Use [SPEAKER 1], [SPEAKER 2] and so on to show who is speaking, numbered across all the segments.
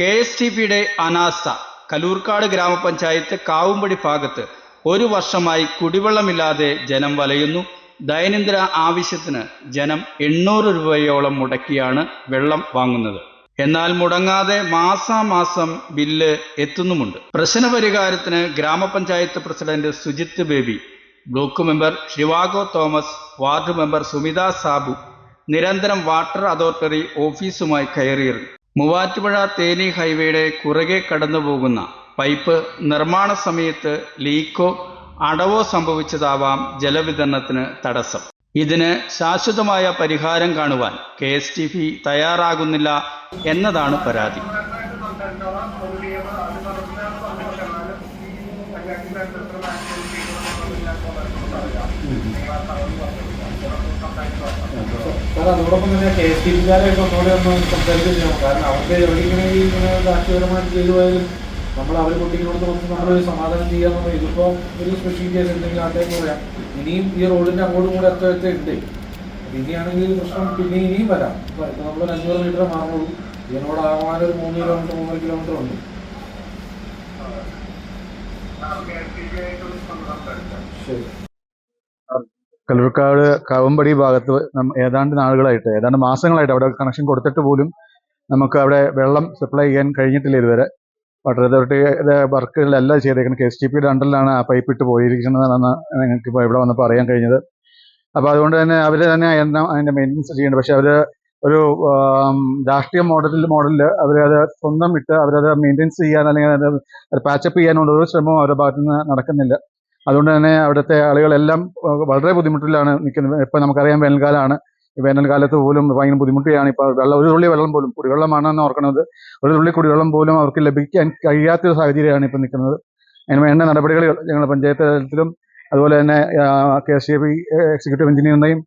[SPEAKER 1] K S T പിയുടെ അനാസ്ഥ കലൂർക്കാട് ഗ്രാമപഞ്ചായത്ത് കാവുമ്പടി ഭാഗത്ത് ഒരു വർഷമായി കുടിവെള്ളമില്ലാതെ ജനം വലയുന്നു. ദൈനംദിന ആവശ്യത്തിന് ജനം എണ്ണൂറ് രൂപയോളം മുടക്കിയാണ് വെള്ളം വാങ്ങുന്നത്. എന്നാൽ മുടങ്ങാതെ മാസാമാസം ബില്ല് എത്തുന്നുമുണ്ട്. പ്രശ്നപരിഹാരത്തിന് ഗ്രാമപഞ്ചായത്ത് president Sujith Baby block member Zhivago Thomas ward member Sumitha Sabu നിരന്തരം വാട്ടർ അതോറിറ്റി ഓഫീസുമായി കയറിയിറങ്ങി മൂവാറ്റുപുഴ തേനി ഹൈവേയുടെ കുറുകെ കടന്നുപോകുന്ന പൈപ്പ് നിർമ്മാണ സമയത്ത് ലീക്കോ അടവോ സംഭവിച്ചതാവാം ജലവിതരണത്തിന് തടസ്സം. ഇതിന് ശാശ്വതമായ പരിഹാരം കാണുവാൻ കെ എസ് ടി പി തയ്യാറാകുന്നില്ല എന്നതാണ് പരാതി.
[SPEAKER 2] സാർ അതോടൊപ്പം തന്നെ കെ എസ് ടി പിക്കാരെയൊക്കെ ഒന്നുകൂടെ ഒന്ന് ചെയ്യണം കാരണം അവർക്ക് എവിടെയിങ്ങനെ ഈ ഇങ്ങനെ രാഷ്ട്രീയപരമായിട്ട് ചെയ്തു പോയാലും നമ്മൾ അവർ കുട്ടികളോട് നമുക്ക് നമ്മളൊരു സമാധാനം ചെയ്യാമെന്ന് ഇതിപ്പോൾ ഒരു സ്പെഷ്യൽ കേസ് എന്തെങ്കിലും ആദ്യം പറയാം. ഇനിയും ഈ റോഡിന്റെ അങ്ങോട്ടും കൂടെ എത്ര എത്ര ഉണ്ട്. അപ്പൊ ഇനിയാണെങ്കിൽ പ്രശ്നം പിന്നെ ഇനിയും വരാം. ഇപ്പൊ ഇപ്പൊ നമ്മൾ അഞ്ഞൂറ് മീറ്റർ മാറുള്ളൂ ഇതിനോട് ആവാൻ ഒരു മൂന്ന് കിലോമീറ്റർ മൂന്നര കിലോമീറ്റർ ഉണ്ട്. ശരി.
[SPEAKER 3] കല്ലൂർക്കാട് കാവമ്പടി ഭാഗത്ത് ഏതാണ്ട് നാളുകളായിട്ട് ഏതാണ്ട് മാസങ്ങളായിട്ട് അവിടെ കണക്ഷൻ കൊടുത്തിട്ട് പോലും നമുക്ക് അവിടെ വെള്ളം സപ്ലൈ ചെയ്യാൻ കഴിഞ്ഞിട്ടില്ല ഇതുവരെ. വാട്ടർ അതോറിറ്റിയുടെ വർക്കുകളല്ല ചെയ്തേക്കുന്നത്. കെ എസ് ടി പിയുടെ അണ്ടറിലാണ് ആ പൈപ്പ് ഇട്ട് പോയിരിക്കുന്നതെന്നാണ് നിങ്ങൾക്ക് ഇപ്പോൾ ഇവിടെ വന്നപ്പോൾ അറിയാൻ കഴിഞ്ഞത്. അപ്പോൾ അതുകൊണ്ട് തന്നെ അവർ തന്നെ അതിന്റെ മെയിന്റനൻസ് ചെയ്യുന്നുണ്ട് പക്ഷേ അവർ ഒരു രാഷ്ട്രീയ മോഡലിൽ മോഡലിൽ അവരത് സ്വന്തം ഇട്ട് അവരത് മെയിന്റെനൻസ് ചെയ്യാൻ അല്ലെങ്കിൽ അത് പാച്ചപ്പ് ചെയ്യാനുള്ള ഒരു ശ്രമവും അവരുടെ ഭാഗത്തുനിന്ന് നടക്കുന്നില്ല. അതുകൊണ്ട് തന്നെ അവിടുത്തെ ആളുകളെല്ലാം വളരെ ബുദ്ധിമുട്ടിലാണ് നിൽക്കുന്നത്. ഇപ്പം നമുക്കറിയാം വേനൽക്കാലമാണ് വേനൽക്കാലത്ത് പോലും ഭയങ്കര ബുദ്ധിമുട്ടിയാണ് ഇപ്പോൾ വെള്ളം ഒരു തുള്ളി വെള്ളം പോലും കുടിവെള്ളമാണെന്ന് ഓർക്കുന്നത്. ഒരു തുള്ളി കുടിവെള്ളം പോലും അവർക്ക് ലഭിക്കാൻ കഴിയാത്തൊരു സാഹചര്യമാണ് ഇപ്പോൾ നിൽക്കുന്നത്. അതിന് വേണ്ട നടപടികൾ ഞങ്ങൾ പഞ്ചായത്ത് തലത്തിലും അതുപോലെ തന്നെ കെ എസ് ബി എക്സിക്യൂട്ടീവ് എഞ്ചിനീയറിനെയും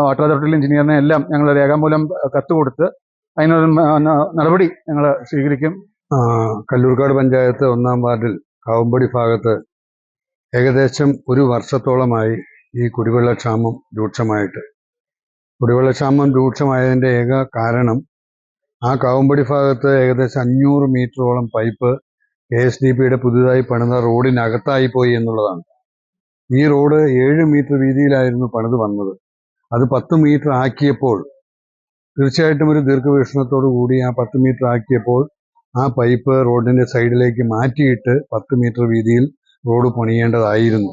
[SPEAKER 3] വാട്ടർ അതോറിറ്റി എഞ്ചിനീയറിനെയും എല്ലാം ഞങ്ങൾ രേഖാമൂലം കത്ത് കൊടുത്ത് അതിനൊരു നടപടി ഞങ്ങൾ സ്വീകരിക്കും.
[SPEAKER 4] കല്ലൂർക്കാട് പഞ്ചായത്ത് ഒന്നാം വാർഡിൽ കാവുമ്പടി ഭാഗത്ത് ഏകദേശം ഒരു വർഷത്തോളമായി ഈ കുടിവെള്ളക്ഷാമം രൂക്ഷമായിട്ട്. കുടിവെള്ളക്ഷാമം രൂക്ഷമായതിന്റെ ഏക കാരണം ആ കാവുമ്പടി ഭാഗത്ത് ഏകദേശം അഞ്ഞൂറ് മീറ്ററോളം പൈപ്പ് കെ എസ് ഡി പിയുടെ പുതുതായി പണിത റോഡിനകത്തായി പോയി എന്നുള്ളതാണ്. ഈ റോഡ് ഏഴ് മീറ്റർ വീതിയിലായിരുന്നു പണിത് വന്നത്. അത് പത്ത് മീറ്റർ ആക്കിയപ്പോൾ തീർച്ചയായിട്ടും ഒരു ദീർഘവീക്ഷണത്തോടു കൂടി ആ പത്ത് മീറ്റർ ആക്കിയപ്പോൾ ആ പൈപ്പ് റോഡിന്റെ സൈഡിലേക്ക് മാറ്റിയിട്ട് പത്ത് മീറ്റർ വീതിയിൽ റോഡ് പണിയേണ്ടതായിരുന്നു.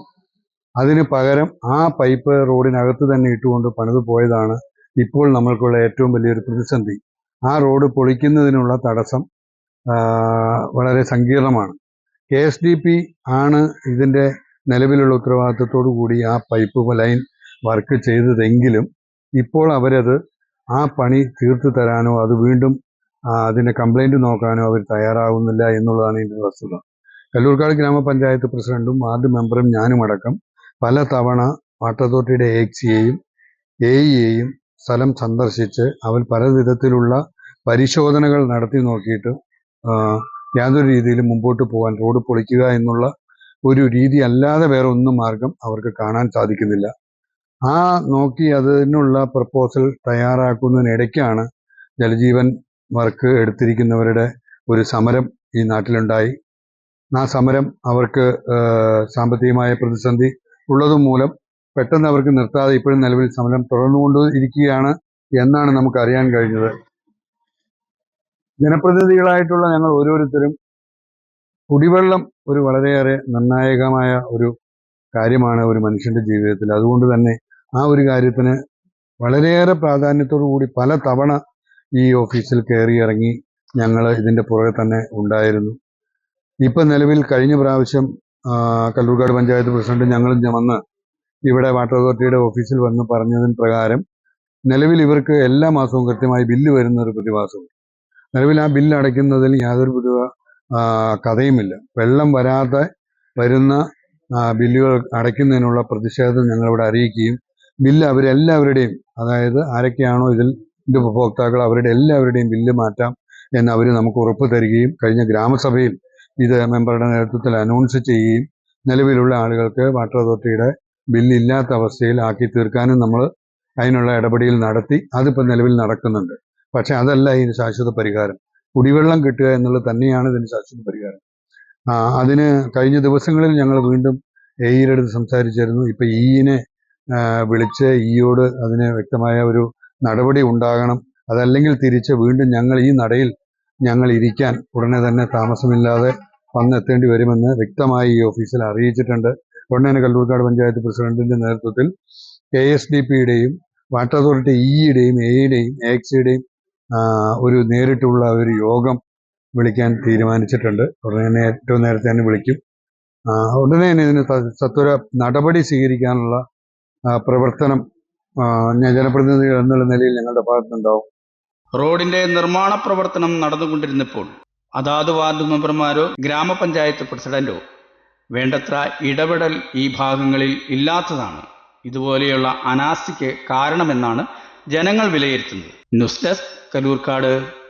[SPEAKER 4] അതിന് പകരം ആ പൈപ്പ് റോഡിനകത്ത് തന്നെ ഇട്ടുകൊണ്ട് പണിത് പോയതാണ് ഇപ്പോൾ നമ്മൾക്കുള്ള ഏറ്റവും വലിയൊരു പ്രതിസന്ധി. ആ റോഡ് പൊളിക്കുന്നതിനുള്ള തടസ്സം വളരെ സങ്കീർണമാണ്. കെ എസ് ഡി പി ആണ് ഇതിന്റെ നിലവിലുള്ള ഉത്തരവാദിത്തത്തോടു കൂടി ആ പൈപ്പ് ലൈൻ വർക്ക് ചെയ്തതെങ്കിലും ഇപ്പോൾ അവരത് ആ പണി തീർത്തു തരാനോ അത് വീണ്ടും അതിന്റെ കംപ്ലൈന്റ് നോക്കാനോ അവർ തയ്യാറാകുന്നില്ല എന്നുള്ളതാണ് ഇതിന്റെ വസ്തുത. കല്ലൂർക്കാട് ഗ്രാമപഞ്ചായത്ത് പ്രസിഡന്റും വാർഡ് മെമ്പറും ഞാനുമടക്കം പല തവണ വാട്ടർ അതോറിറ്റിയുടെ എക്സിയെയും ഇയെയും സ്ഥലം സന്ദർശിച്ച് അവർ പല വിധത്തിലുള്ള പരിശോധനകൾ നടത്തി നോക്കിയിട്ട് യാതൊരു രീതിയിലും മുമ്പോട്ട് പോകാൻ റോഡ് പൊളിക്കുക എന്നുള്ള ഒരു രീതി അല്ലാതെ വേറെ ഒന്നും മാർഗം അവർക്ക് കാണാൻ സാധിക്കുന്നില്ല. ആ നോക്കി അതിനുള്ള പ്രപ്പോസൽ തയ്യാറാക്കുന്നതിനിടയ്ക്കാണ് ജലജീവൻ വർക്ക് എടുത്തിരിക്കുന്നവരുടെ ഒരു സമരം ഈ നാട്ടിലുണ്ടായി. ആ സമരം അവർക്ക് സാമ്പത്തികമായ പ്രതിസന്ധി ഉള്ളതും മൂലം പെട്ടെന്ന് അവർക്ക് നിർത്താതെ ഇപ്പോഴും നിലവിൽ സമരം തുടർന്നുകൊണ്ട് ഇരിക്കുകയാണ് എന്നാണ് നമുക്ക് അറിയാൻ കഴിഞ്ഞത്. ജനപ്രതിനിധികളായിട്ടുള്ള ഞങ്ങൾ ഓരോരുത്തരും കുടിവെള്ളം ഒരു വളരെയേറെ നിർണായകമായ ഒരു കാര്യമാണ് ഒരു മനുഷ്യന്റെ ജീവിതത്തിൽ. അതുകൊണ്ട് തന്നെ ആ ഒരു കാര്യത്തിന് വളരെയേറെ പ്രാധാന്യത്തോടു കൂടി പല തവണ ഈ ഓഫീസിൽ കയറി ഇറങ്ങി ഞങ്ങൾ ഇതിന്റെ പുറകെ തന്നെ ഉണ്ടായിരുന്നു. ഇപ്പം നിലവിൽ കഴിഞ്ഞ പ്രാവശ്യം കല്ലൂർക്കാട് പഞ്ചായത്ത് പ്രസിഡന്റ് ഞങ്ങളും വന്ന് ഇവിടെ വാട്ടർ അതോറിറ്റിയുടെ ഓഫീസിൽ വന്ന് പറഞ്ഞതിന് പ്രകാരം നിലവിൽ ഇവർക്ക് എല്ലാ മാസവും കൃത്യമായി ബില്ല് വരുന്ന ഒരു പ്രതിഭാസമുണ്ട്. നിലവിൽ ആ ബില്ല് അടയ്ക്കുന്നതിൽ യാതൊരു പുതിയ കഥയുമില്ല. വെള്ളം വരാതെ വരുന്ന ബില്ലുകൾ അടയ്ക്കുന്നതിനുള്ള പ്രതിഷേധം ഞങ്ങളിവിടെ അറിയിക്കുകയും ബില്ല് അവരെല്ലാവരുടെയും അതായത് ആരൊക്കെയാണോ ഇതിൽ ഉപഭോക്താക്കൾ അവരുടെ എല്ലാവരുടെയും ബില്ല് മാറ്റാം എന്ന് അവർ നമുക്ക് ഉറപ്പ് തരികയും കഴിഞ്ഞ ഗ്രാമസഭയിൽ ഇത് മെമ്പറുടെ നേതൃത്വത്തിൽ അനൗൺസ് ചെയ്യുകയും നിലവിലുള്ള ആളുകൾക്ക് വാട്ടർ അതോറിറ്റിയുടെ ബില്ലില്ലാത്ത അവസ്ഥയിൽ ആക്കി തീർക്കാനും നമ്മൾ അതിനുള്ള ഇടപെടൽ നടത്തി. അതിപ്പോൾ നിലവിൽ നടക്കുന്നുണ്ട്. പക്ഷേ അതല്ല ഇതിന് ശാശ്വത പരിഹാരം. കുടിവെള്ളം കിട്ടുക എന്നുള്ളത് തന്നെയാണ് ഇതിന് ശാശ്വത പരിഹാരം. അതിന് കഴിഞ്ഞ ദിവസങ്ങളിൽ ഞങ്ങൾ വീണ്ടും എയുടെ അടുത്ത് സംസാരിച്ചിരുന്നു. ഇപ്പൊ ഇയിനെ വിളിച്ച് ഇയോട് അതിന് വ്യക്തമായ ഒരു നടപടി ഉണ്ടാകണം. അതല്ലെങ്കിൽ തിരിച്ച് വീണ്ടും ഞങ്ങൾ ഈ നടയിൽ ഞങ്ങൾ ഇരിക്കാൻ ഉടനെ തന്നെ താമസമില്ലാതെ വന്നെത്തേണ്ടി വരുമെന്ന് വ്യക്തമായി ഈ ഓഫീസിൽ അറിയിച്ചിട്ടുണ്ട്. ഉടനെ കല്ലൂർക്കാട് പഞ്ചായത്ത് പ്രസിഡന്റിന്റെ നേതൃത്വത്തിൽ കെ എസ് ഡി പിയുടെയും വാട്ടർ അതോറിറ്റി ഇയുടെയും എയുടെയും എക്സിയുടെയും ഒരു നേരിട്ടുള്ള ഒരു യോഗം വിളിക്കാൻ തീരുമാനിച്ചിട്ടുണ്ട്. ഉടനെ തന്നെ ഏറ്റവും നേരത്തെ തന്നെ വിളിക്കും. ഉടനെ തന്നെ ഇതിന് സത്വര നടപടി സ്വീകരിക്കാനുള്ള പ്രവർത്തനം ഞാൻ ജനപ്രതിനിധികൾ എന്നുള്ള നിലയിൽ ഞങ്ങളുടെ ഭാഗത്തുണ്ടാവും
[SPEAKER 1] റോഡിന്റെ നിർമ്മാണ പ്രവർത്തനം നടന്നുകൊണ്ടിരുന്നപ്പോൾ അതാത് വാർഡ് മെമ്പർമാരോ ഗ്രാമപഞ്ചായത്ത് പ്രസിഡന്റോ വേണ്ടത്ര ഇടപെടൽ ഈ ഭാഗങ്ങളിൽ ഇല്ലാത്തതാണ്. ഇതുപോലെയുള്ള അനാസ്ഥയ്ക്ക് കാരണമെന്നാണ് ജനങ്ങൾ വിലയിരുത്തുന്നത്. News desk Kaloorkkad.